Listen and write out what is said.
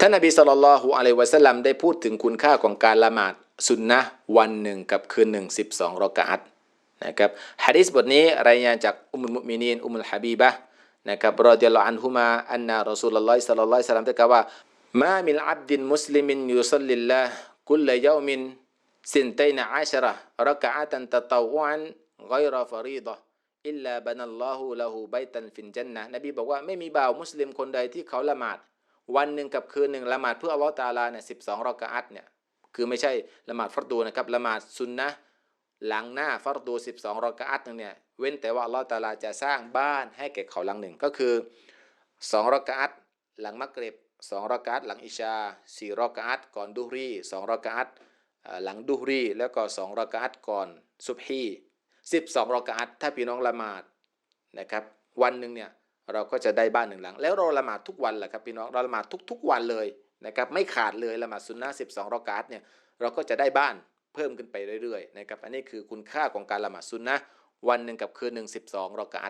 ท่านนบีสุลต่านละฮุอะลัยวะสัลลัมได้พูดถึงคุณค่าของการละหมาดสุนนะวันหนึ่งกับคืนหนึ่งสิบสองรอกะอัตนะครับฮะดิษบทนี้รายงานจากอุมุลมุมินีนอุมุลฮะบีบะนะครับรอดิยัลลอฮุอันฮุมาอันนารอซูลลอฮิศ็อลลัลลอฮุอะลัยฮิวะซัลลัมได้กล่าวว่ามามิลอับดินมุสลิมินยุซัลลิลลาฮ์กุลยอมินสินตัยนอาชระรอกะอัตันตะตาวอันไกรฟารีดะอิลลาบันัลลอฮุละหูบัยตันฟินจันนะห์นบีบอกว่าไม่มีบ่าวมุสลิมคนใดที่เขาละหมาด วันหนึ่งกับคืนหนึ่งละหมาดเพื่ออัลลอฮ์ตาลาเนี่ยสิบสองรอกะอัตเนี่ยคือไม่ใช่ละหมาดฟัรดูนะครับละหมาดซุนนะหลังหน้าฟัรดูสิบสองรอกะอัตนึงเนี่ยเว้นแต่ว่าอัลลอฮ์ตาลาจะสร้างบ้านให้แก่เขาหลังหนึ่งก็คือสองรอกะอัตหลังมักริบสองรอกะอัตหลังอิชาสี่รอกะอัตก่อนดุฮรีสองรอกะอัตหลังดุฮรีแล้วก็สองรอกะอัตก่อนซุบฮีสิบสองรอกะอัตถ้าพี่น้องละหมาดนะครับวันหนึ่งเนี่ย เราก็จะได้บ้านหนึ่งหลัง แล้วเราละหมาดทุกวันแหละครับพี่น้องเราละหมาดทุกๆวันเลยนะครับไม่ขาดเลยละหมาดซุนนะสิบสองรอกาสเนี่ยเราก็จะได้บ้านเพิ่มขึ้นไปเรื่อยๆนะครับอันนี้คือคุณค่าของการละหมาดซุนนะวันหนึ่งกับคืนหนึ่งสิบสองรอกาต